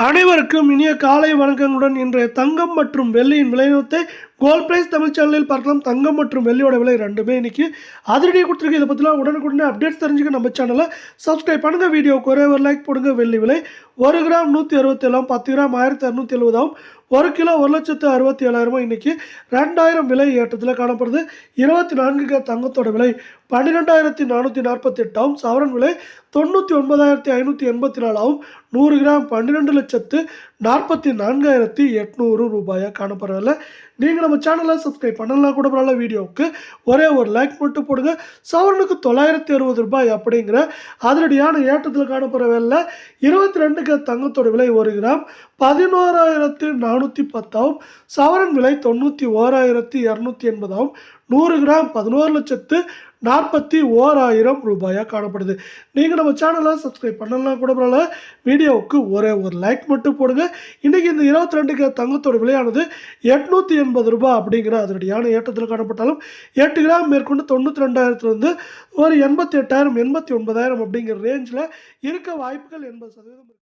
அனைவருக்கும் இனிய காலை வணக்கங்களுடன் இன்றைய தங்கம் மற்றும் வெள்ளியின் விலைநிறுவத்தை கோல்ட் பிரைஸ் தமிழ் சேனலில் பார்க்கலாம். தங்கம் மற்றும் வெள்ளியோட விலை ரெண்டுமே இன்னைக்கு. அதிரடியாக கொடுத்துருக்கு இதை பற்றிலாம் உடனுக்குடனே அப்டேட்ஸ் தெரிஞ்சுக்க நம்ம சேனலை சப்ஸ்கிரைப் பண்ணுங்கள் வீடியோ ஒரே ஒரு லைக் போடுங்க. வெள்ளி விலை ஒரு கிராம் நூற்றி அறுபத்தேழாம் பத்து கிராம் ஆயிரத்தி அறுநூத்தி எழுபதாம் ஒரு கிலோ ஒரு லட்சத்து அறுபத்தி ஏழாயிரமா இன்னைக்கு ரெண்டாயிரம் விலை ஏற்றத்தில் காணப்படுது. இருபத்தி நான்கு தங்கத்தோட விலை பன்னிரெண்டாயிரத்தி நானூற்றி நாற்பத்தி எட்டாவும் சவரன் விலை தொண்ணூற்றி ஒன்பதாயிரத்தி ஐநூற்றி எண்பத்தி நாலாவும் நூறு கிராம் பன்னிரெண்டு லட்சத்து நாற்பத்தி நான்காயிரத்தி எட்நூறு ரூபாயாக காணப்படுறதில்ல நீங்கள் நம்ம சேனலை சப்ஸ்கிரைப் பண்ணலாம் கூட பரவாயில்ல வீடியோவுக்கு ஒரே ஒரு லைக் மட்டும் போடுங்க. சவரனுக்கு தொள்ளாயிரத்தி அறுபது ரூபாய் அப்படிங்கிற அதிரடியான ஏற்றத்தில் காணப்படுற வேலை இருபத்தி ரெண்டுக்கு தங்கத்தோட விலை ஒரு கிராம் பதினோராயிரத்து நானூற்றி பத்தாவும் சவரன் விலை தொண்ணூற்றி ஓராயிரத்தி இரநூத்தி எண்பதாகவும் நூறு கிராம் பதினோரு லட்சத்து நாற்பத்தி ஓராயிரம் ரூபாயாக காணப்படுது. நீங்கள் நம்ம சேனலை சப்ஸ்கிரைப் பண்ணலாம் கூட பரவாயில்ல. வீடியோவுக்கு ஒரே ஒரு லைக் மட்டும் போடுங்க. இன்றைக்கி இந்த இருபத்தி ரெண்டுக்கு தங்கத்தோட விலையானது எட்நூற்றி எண்பது ரூபாய் அப்படிங்கிற அதனுடையான ஏற்றத்தில் காணப்பட்டாலும் எட்டு கிராம் மேற்கொண்டு தொண்ணூற்றி ரெண்டாயிரத்துலேருந்து ஒரு எண்பத்தி எட்டாயிரம் எண்பத்தி ஒன்பதாயிரம் அப்படிங்கிற ரேஞ்சில் இருக்க வாய்ப்புகள் எண்பது சதவீதம்